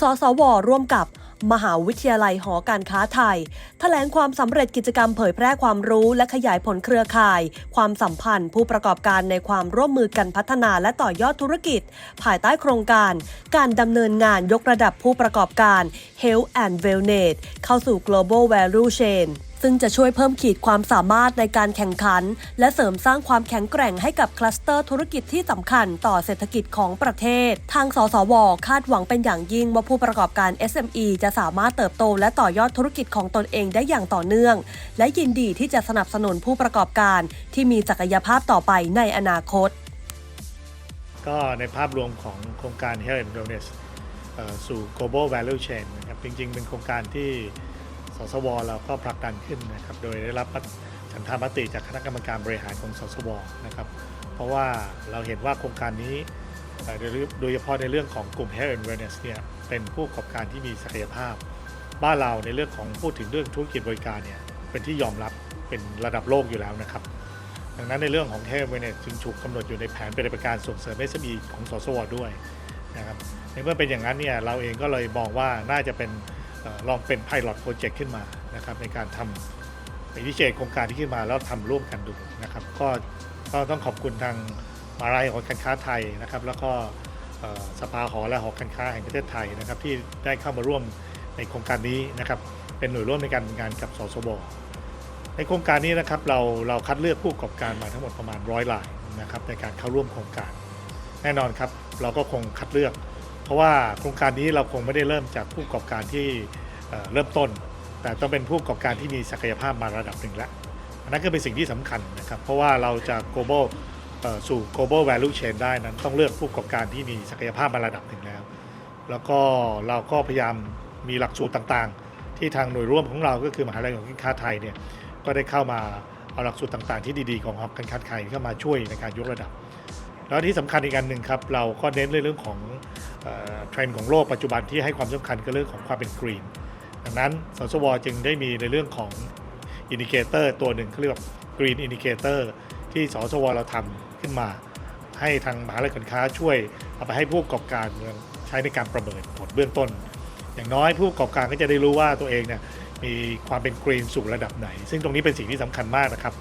สสว ร่วมกับมหาวิทยาลัยหอการค้าไทยแถลงความสำเร็จกิจกรรมเผยแพร่ความรู้และขยายผลเครือข่าย ความสัมพันธ์ ผู้ประกอบการในความร่วมมือกันพัฒนาและต่อยอดธุรกิจ ภายใต้โครงการ การดำเนินงานยกระดับผู้ประกอบการ Health and Wellness เข้าสู่ Global Value Chain ซึ่งจะช่วยเพิ่มขีดความสามารถในการแข่งขัน และเสริมสร้างความแข็งแกร่งให้กับคลัสเตอร์ธุรกิจที่สำคัญต่อเศรษฐกิจของประเทศ ทางสสว คาดหวังเป็นอย่างยิ่งว่าผู้ประกอบการ SME จะสามารถเติบโต และต่อยอดธุรกิจของตนเองได้อย่างต่อเนื่อง และยินดีที่จะสนับสนุนผู้ประกอบการ ที่มีศักยภาพต่อไปในอนาคต ก็ในภาพรวมของโครงการ Health and Wellness เอ่อสู่ Global Value Chain นะครับจริงๆ เป็นโครงการที่ สสวเราก็ผลักดันขึ้นนะครับโดยได้รับฉันทามติจากคณะกรรมการบริหารของสสวนะครับ เพราะว่าเราเห็นว่าโครงการนี้โดยเฉพาะในเรื่องของกลุ่ม Health and Wellness เนี่ยเป็นผู้ประกอบการที่มีศักยภาพ บ้านเราในเรื่องของพูดถึงเรื่องธุรกิจบริการเนี่ยเป็นที่ยอมรับเป็นระดับโลกอยู่แล้วนะครับ ดังนั้นในเรื่องของเท w เวเนสจึงถูกกำหนดอยู่ในแผนปฏิบัติการส่งเสริม SME ของสสวด้วยนะครับในเมื่อเป็นอย่างนั้นเนี่ยเราเองก็เลยมองว่าน่าจะเป็น อลองเป็น Pilot Project ขึ้นมานะครับในการทำอินิเชตโครงการที่ขึ้นมาแล้วทำร่วมกันดูนะครับก็ก็ต้องขอบคุณทางมาลัยหอการค้าไทยนะครับ แล้วก็สภาหอและหอการค้าแห่งประเทศไทยนะครับ ที่ได้เข้ามาร่วมในโครงการนี้นะครับเป็นหน่วยร่วมในการทำงานกับสสวในโครงการนี้นะครับเราเราคัดเลือกผู้ประกอบการมาทั้งหมดประมาณร้อยรายนะครับในการเข้าร่วมโครงการ แน่นอนครับเราก็คงคัดเลือก เพราะว่าโครงการนี้เราคงไม่ได้เริ่มจากผู้ประกอบการที่เริ่มต้น แต่ต้องเป็นผู้ประกอบการที่มีศักยภาพมาระดับหนึ่งแล้วอันนั้นก็เป็นสิ่งที่สำคัญนะครับ เพราะว่าเราจะ global สู่ global value chain ได้นั้นต้องเลือกผู้ประกอบการที่มีศักยภาพมาระดับหนึ่งแล้ว แล้วก็เราก็พยายามมีหลักสูตรต่างๆ ที่ทางหน่วยร่วมของเราก็คือมหาลัยของการค้าไทยเนี่ยก็ได้เข้ามาเอาหลักสูตรต่างๆ ที่ดีๆของหอการค้าไทยเข้ามาช่วยในการยกระดับ แล้วที่สำคัญอีกอันหนึ่งครับเราก็เน้นเรื่องของ เทรนด์ของโลกปัจจุบันที่ให้ความสำคัญกับเรื่องของความเป็นกรีนดังนั้นสสวจึงได้มีในเรื่องของอินดิเคเตอร์ตัวหนึ่งเขาเรียกว่า Green Indicator ที่สสวเราทำขึ้นมา ให้ทางมหาลัยการค้าช่วยเอาไปให้ผู้ประกอบการเมืองใช้ในการประเมินผลเบื้องต้น อย่างน้อยผู้ประกอบการก็จะได้รู้ว่าตัวเองเนี่ยมีความเป็นกรีนสู่ระดับไหน ซึ่งตรงนี้เป็นสิ่งที่สำคัญมากนะครับ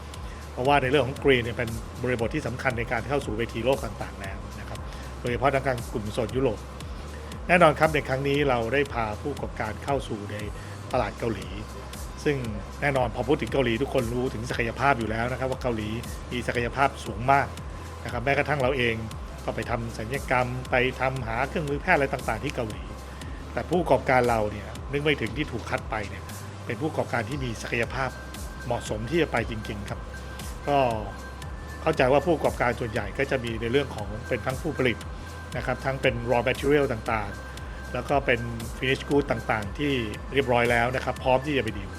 เพราะว่าในเรื่องของกรีนเนี่ยเป็นบริบทที่สำคัญในการเข้าสู่เวทีโลกต่างๆแล้วนะครับ โดยเฉพาะทางการกลุ่มโซนยุโรป แน่นอนครับในครั้งนี้เราได้พาผู้ประกอบการเข้าสู่ในตลาดเกาหลี ซึ่งแน่นอนพอพูดถึงเกาหลีทุกคนรู้ถึงศักยภาพอยู่แล้วนะครับ ว่าเกาหลีมีศักยภาพสูงมากนะครับแม้กระทั่งเราเองก็ไปทำสัญญกรรม ไปทำหาเครื่องมือแพทย์อะไรต่างๆ ที่เกาหลี แต่ผู้ประกอบการเราเนี่ยนึกไม่ถึงที่ถูกคัดไปเนี่ยเป็นผู้ประกอบการที่มีศักยภาพเหมาะสมที่จะไปจริง ๆครับ ก็เข้าใจว่าผู้ประกอบการส่วนใหญ่ก็จะมีในเรื่องของเป็นทั้งผู้ผลิต นะครับทั้งเป็น raw material ต่างๆ แล้วก็เป็น finish good ต่างๆ ที่เรียบร้อยแล้วนะครับ พร้อมที่จะไปดีล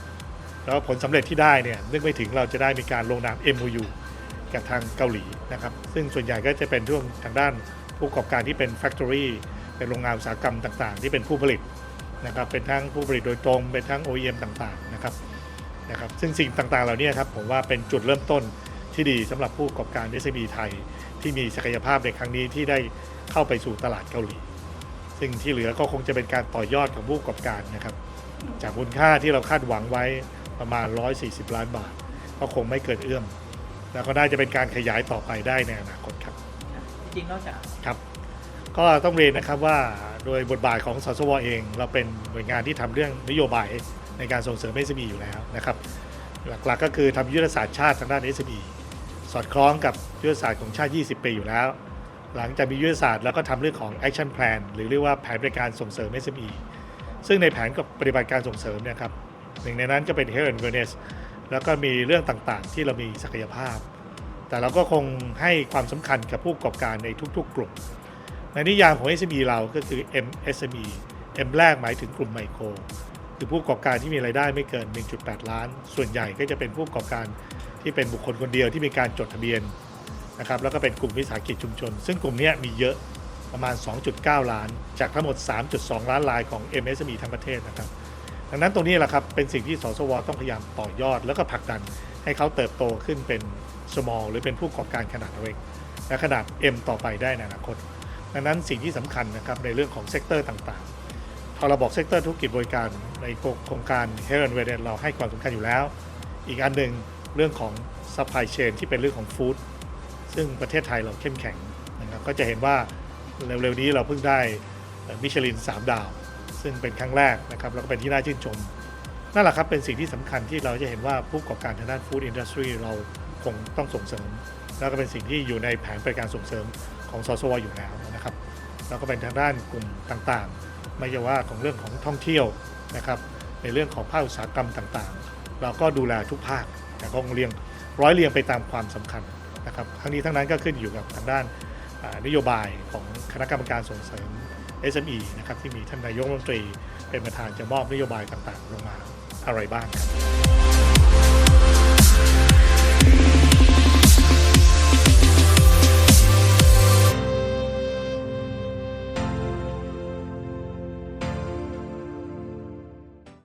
แล้วผลสำเร็จที่ได้เนี่ยนึกไม่ถึงเราจะได้มีการลงนาม MOU กับทางเกาหลีนะครับ ซึ่งส่วนใหญ่ก็จะเป็นช่วงทางด้านผู้ประกอบการที่เป็น factory เป็นโรงงานอุตสาหกรรมต่างๆ ที่เป็นผู้ผลิตนะครับ เป็นทั้งผู้ผลิตโดยตรง เป็นทั้ง OEM ต่างๆ นะครับ นะครับ ซึ่งสิ่งต่างๆ เหล่านี้ครับผมว่าเป็นจุดเริ่มต้น ที่ดีสำหรับผู้ประกอบการ SME ไทย ที่มีศักยภาพในครั้งนี้ที่ได้เข้าไปสู่ตลาดเกาหลี ซึ่งที่เหลือก็คงจะเป็นการต่อยอดของผู้ประกอบการนะครับ จากมูลค่าที่เราคาดหวังไว้ประมาณ 140 ล้านบาท ก็คงไม่เกินเอื้อม แล้วก็น่าจะเป็นการขยายต่อไปได้ในอนาคตครับ จริงๆนอกจากครับ ก็ต้องเรียนนะครับว่าโดยบทบาทของสสวเอง เราเป็นหน่วยงานที่ทำเรื่องนโยบายในการส่งเสริม SME อยู่แล้วนะครับ หลักๆก็คือทำยุทธศาสตร์ชาติทางด้าน SME สอดคล้องกับยุทธศาสตร์ของชาติ 20 ปีอยู่แล้ว หลังจากมียุทธศาสตร์แล้วก็ทำเรื่องของ action plan หรือเรียกว่าแผนบัติการส่งเสริม SME ซึ่งในแผนกับปฏิบัติการส่งเสริมเนะครับหนึ่งในนั้นก็เป็น health and wellness แล้วก็มีเรื่องต่างๆ ที่เรามีศักยภาพ แต่เราก็คงให้ความสำคัญกับผู้ประกอบการในทุกๆ กลุ่ม ในนิยามของ SME เราก็คือ MSME M แรกหมายถึงกลุ่มไมโครคือผู้ประกอบการที่มีรายได้ไม่เกิน 1.8 ล้าน ส่วนใหญ่ก็จะเป็นผู้ประกอบการ ที่เป็นบุคคลคนเดียวที่มีการจดทะเบียนนะครับแล้วก็เป็นกลุ่มวิสาหกิจชุมชน ซึ่งกลุ่มนี้มีเยอะประมาณ 2.9 ล้าน จากทั้งหมด 3.2 ล้านรายของ MSME ทั้งประเทศนะครับ ดังนั้นตรงนี้แหละครับเป็นสิ่งที่สสวต้องพยายามต่อยอด แล้วก็ผลักดันให้เขาเติบโตขึ้นเป็น small หรือเป็นผู้ประกอบการขนาดเล็กและขนาด M ต่อไปได้ในอนาคต ดังนั้นสิ่งที่สำคัญนะครับในเรื่องของเซกเตอร์ต่างๆพอเราบอกเซกเตอร์ธุรกิจบริการในโครงการ Health and Wellness เราให้ความสำคัญอยู่แล้ว อีกอันหนึ่ง เรื่องของ supply chain ที่เป็นเรื่องของฟู้ดซึ่งประเทศไทยเราเข้มแข็งนะครับก็จะเห็นว่าเร็วๆนี้เราเพิ่งได้มิชลิน 3 ดาว ซึ่งเป็นครั้งแรกนะครับแล้วก็เป็นที่น่าชื่นชมนั่นแหละครับเป็นสิ่งที่สำคัญที่เราจะเห็นว่าผู้ประกอบการทางด้านฟู้ดอินดัสทรีเราคงต้องส่งเสริม แล้วก็เป็นสิ่งที่อยู่ในแผนบริการส่งเสริมของสสวอยู่แล้วนะครับแล้วก็เป็นทางด้านกลุ่มต่างๆ ไม่ใช่ว่าของเรื่องของท่องเที่ยวนะครับในเรื่องของภาคอุตสาหกรรมต่างๆ เราก็ดูแลทุกภาค แต่ก็คงเรียงร้อยเรียงไปตามความสำคัญนะครับทั้งนี้ทั้งนั้นก็ขึ้นอยู่กับทางด้านนโยบายของคณะกรรมการส่งเสริม SME นะครับที่มีท่านนายกรัฐมนตรีเป็นประธานจะมอบนโยบายต่างๆ ลงมาอะไรบ้างครับ